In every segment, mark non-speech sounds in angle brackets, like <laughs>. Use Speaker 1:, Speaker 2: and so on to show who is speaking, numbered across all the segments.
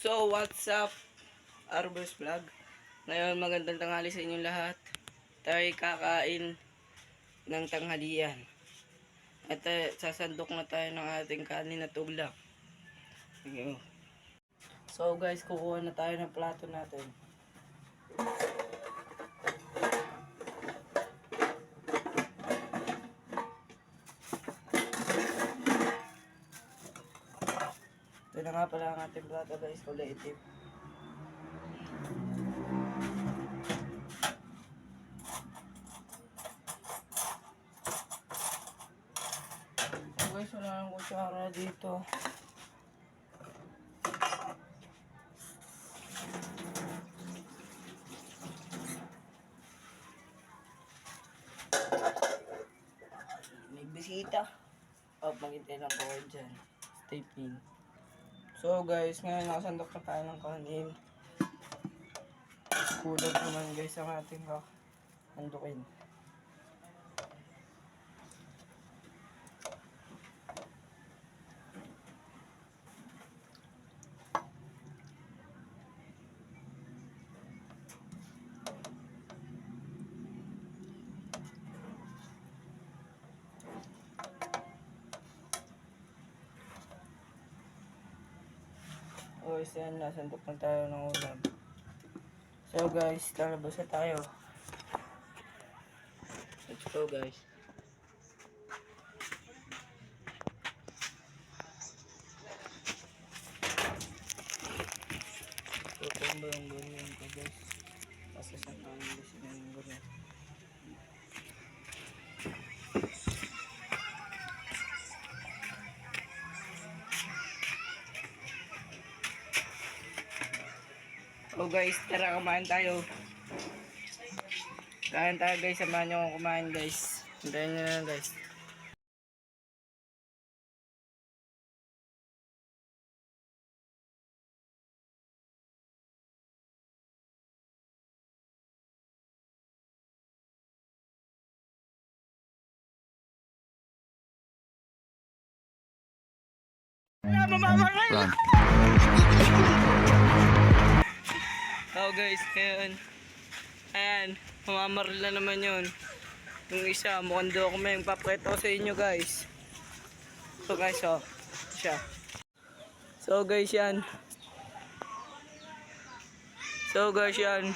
Speaker 1: So, what's up? Arbors Vlog. Ngayon, magandang tanghali sa inyong lahat. Tayo kakain ng tanghalian. At uh, sasandok na tayo ng ating kanin. Sige. oh. So guys, kukuha na tayo ng plato natin. Ito na nga pala ang ating plato guys, kulay itim. So guys, wala nang kutsara dito. May bisita. Oh, maghintay lang kayo dyan. Stay pin. So guys, ngayon nakasandok na tayo ng kanin. Kulang naman guys ang ating handukin. O, isa yan, nasandok na tayo ng ulam. So guys, lalabas na tayo. Let's go guys. So, kung ba yung ganyan ko guys? Kasi sa kanin gusto na yung ganyan. So guys, tara kumain tayo. Kain tayo guys, samahan nyo akong kumain guys. Hintayin nyo na lang guys.
Speaker 2: Run.
Speaker 1: So guys, ngayon. Ayan, mamamaril na naman yun. Yung isa, mukhang doon ako may papakita ko sa inyo guys. So guys, oh. Siya. So guys, yan. So guys, yan.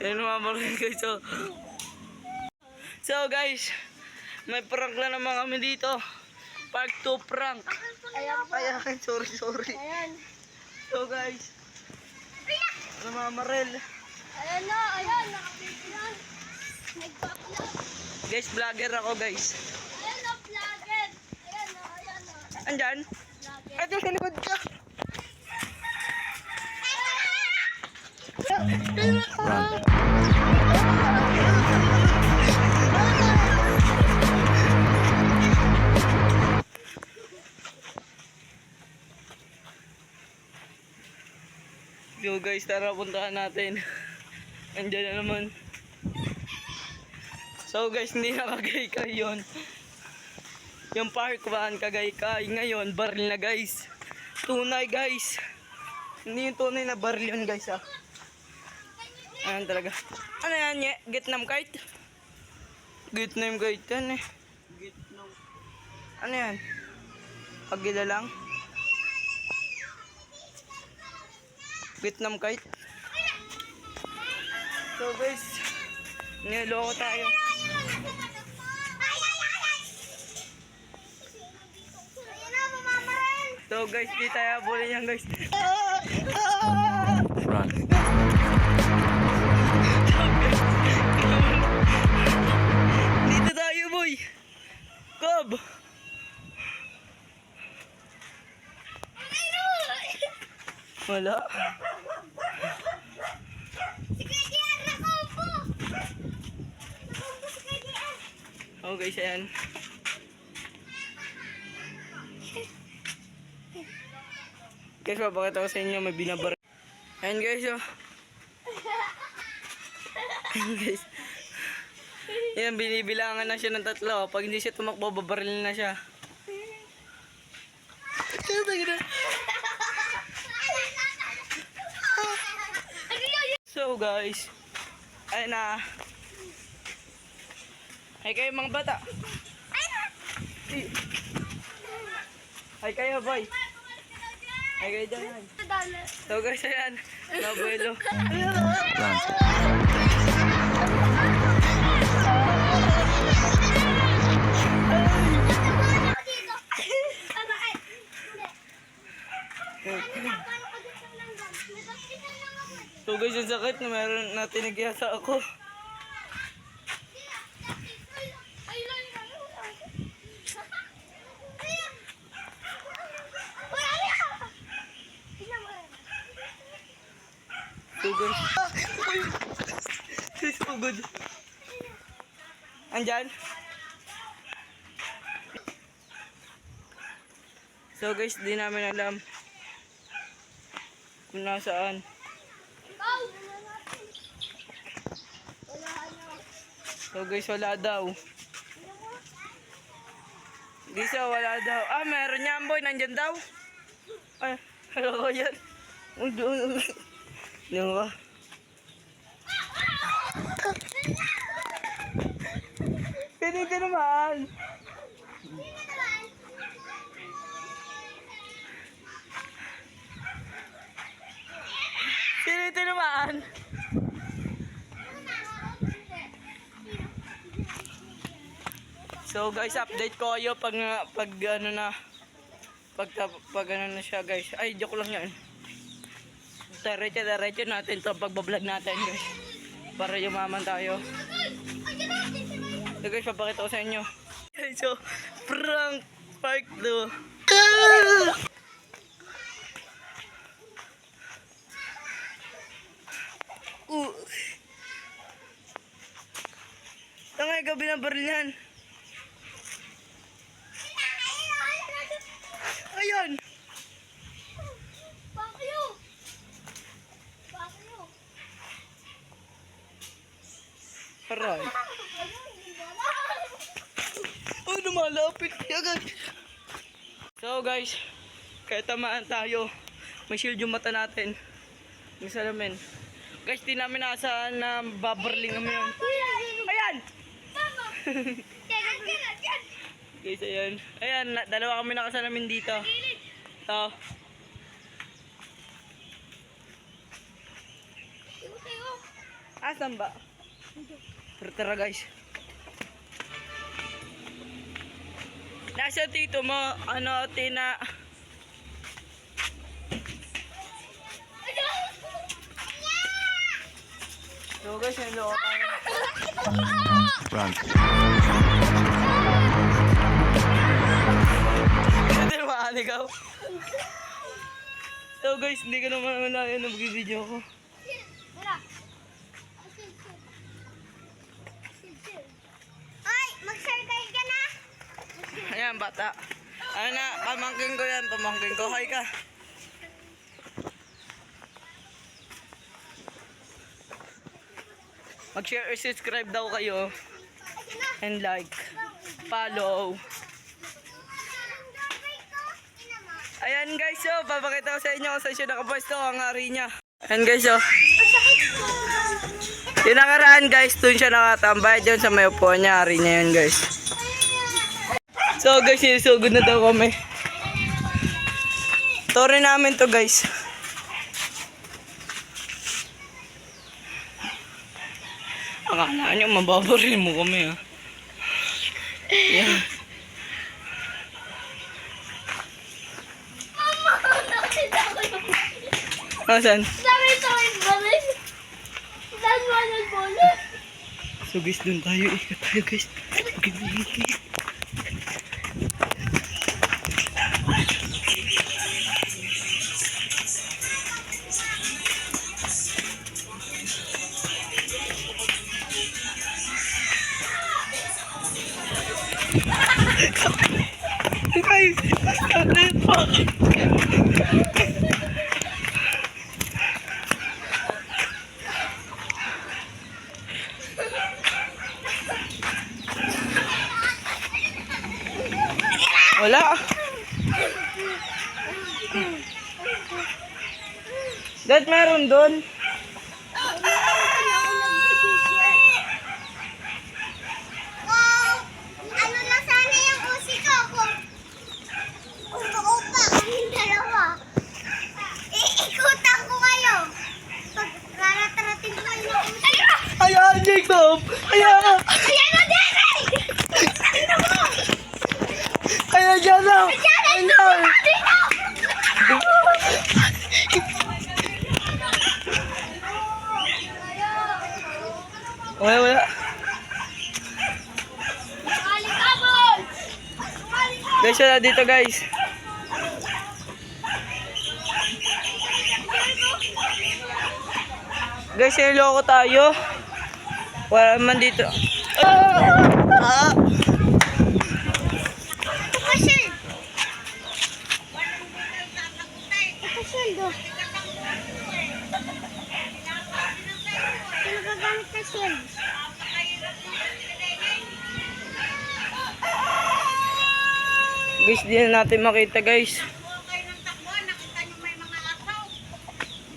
Speaker 1: Yan mamamaril guys, oh. So guys, may prank na naman kami dito. Part 2 prank.
Speaker 3: Ayan.
Speaker 1: Ayan, sorry, sorry.
Speaker 3: Ayan.
Speaker 1: So guys, namamaril.
Speaker 3: Ayan na, ayan. Nakapito na. Nagpa-vlog.
Speaker 1: Guys, vlogger ako guys.
Speaker 3: Ayan na, vlogger. Ayan na, ayan na.
Speaker 1: Andyan?
Speaker 3: Vlogger.
Speaker 1: Ito sa likod ka.
Speaker 2: Run.
Speaker 1: Yo guys, tara puntahan natin. <laughs> Andyan na naman. So guys, hindi nakagaykay yun. Yung park van kagaykay. Ngayon, baril na guys. Tunay guys. Hindi yung tunay na baril yun guys ah. Ayan talaga. Ano yan? Ye? Vietnam kite? Vietnam kite yan eh. Ano yan? Agila lang? Vietnam kite. So guys, niloko tayo. So guys, di tayo abulin yan guys.
Speaker 2: Run.
Speaker 1: Dito tayo boy. Kob. Wala. Oh guys, ayan. Guys, papakita ko sa inyo, may binabar. Ayan guys, oh. Ayan guys. Yan, binibilangan na siya ng tatlo. Pag hindi siya tumakbo, babaril na siya. Yun? guys. Ay na. Ay kayo mga bata. Ay. Ay kayo boy. Ay kayo dyan. So guys, ayan. Nabuelo. So guys, yung sakit na meron na tinigyasa ako. So guys. Uy. so good. Andyan? So guys, di namin alam kung nasaan. So guys, wala daw. Di siya, wala daw. Ah, meron yan boy, nandyan daw. Ay, hello ko yan. Di ba? Pwede ka naman. Sino ito naman? So guys, update ko kayo pag pag ano na pag pag ano na siya guys. Ay, joke lang 'yan. Diretso diretso natin 'to pagbablog natin guys. Para yumaman tayo. So guys, papakita ko sa inyo. So prank part 2. Uh. Tangay gabi na baril yan. Ayan. Aray. Oh, guys. So guys, kahit tamaan tayo, may shield yung mata natin. May salamin. Guys, di namin naasahan na babarling kami yun. Ayan! Guys, ayan. Ayan, dalawa kami nakasalamin dito. Ito. Asan ba? Tara, tara guys. Nasa tito mo, ano, tina... So guys, yung tayo.
Speaker 2: Run.
Speaker 1: Hindi naman ikaw. So guys, hindi ko naman malayan na mag-video ko.
Speaker 3: Ay, mag-circle ka na.
Speaker 1: Ayan, bata. Ano na, pamangkin ko yan, pamangkin ko. Hi ka. Mag-share or subscribe daw kayo. And like. Follow. Ayan guys, so, papakita ko sa inyo kung saan siya nakapwesto ang hari niya. Ayan guys, so. Yung nakaraan guys, dun siya nakatambay. Diyan sa may upuan niya, hari niya yun guys. So guys, sinusugod na daw kami. Tore namin to guys. Akala nyo, mababaril mo kami ha. Yan. Asan?
Speaker 3: Sabi ito yung balik. Saan mo nagbulit?
Speaker 1: So guys, dun tayo. Ikat tayo guys. Okay. Guys, ano po? Guys, wala dito guys. Guys, niloko tayo. Wala man dito. Ah!
Speaker 3: Kapasyon. Kapasyon do. Sino gagamit na shield?
Speaker 1: Guys, di na natin makita guys.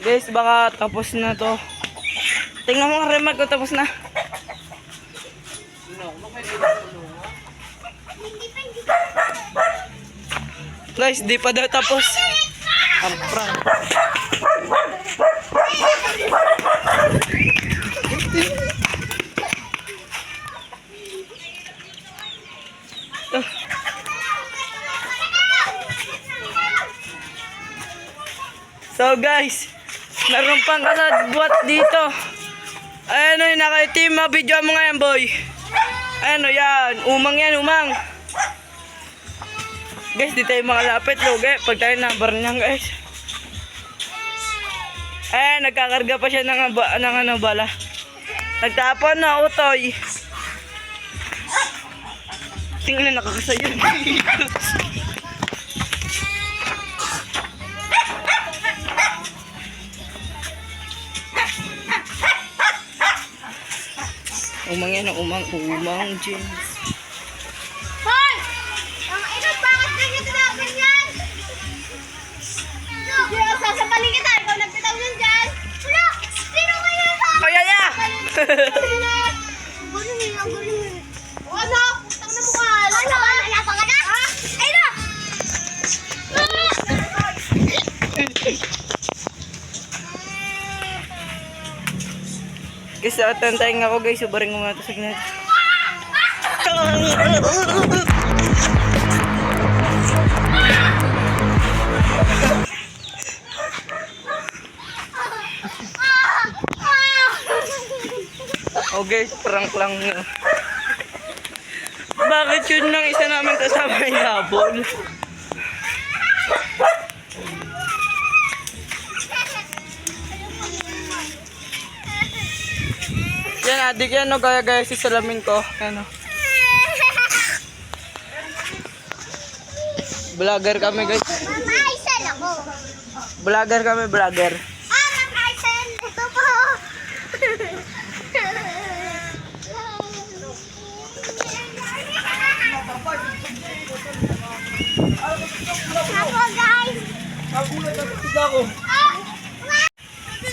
Speaker 1: Guys, baka tapos na to. Tingnan mo ang remark ko tapos na. Guys, di pa daw tapos. Ang prank. <laughs> So guys, meron pang kasabwat dito. Ayan o, nakaitim. Video mo nga yan, boy. Ayan o, yan. Umang yan, umang. Guys, di tayo makalapit, lugi. Pag tayo number niyan, guys. Ayan, nagkakarga pa siya ng, ng ano, bala. Nagtapon na, utoy. Tingnan na nakakasayo. <laughs> umang yan, umang, umang, James.
Speaker 3: Hoy! Ang ina, bakit ganyan tinapin yan? Hindi ako sasabalin kita. Ikaw nagtitaw yan dyan. Wala! Sino ba yan?
Speaker 1: Oh, <laughs> Guys, atantayin ako guys. Nga ito saglit. Oh guys, prank lang yun. Bakit yun nang isa namin kasama yung habol? Yan, adik yan, no? Kaya guys, sa salamin ko. Ano? Vlogger kami guys.
Speaker 3: Ako.
Speaker 1: Vlogger kami, vlogger.
Speaker 3: Ah, Mama Aisel. Ito po. Ako, guys.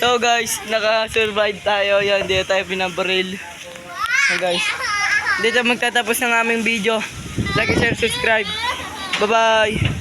Speaker 1: So guys, naka-survive tayo. Yan, dito tayo pinabaril. So guys, dito magtatapos ng aming video. Like, share, subscribe. Bye-bye!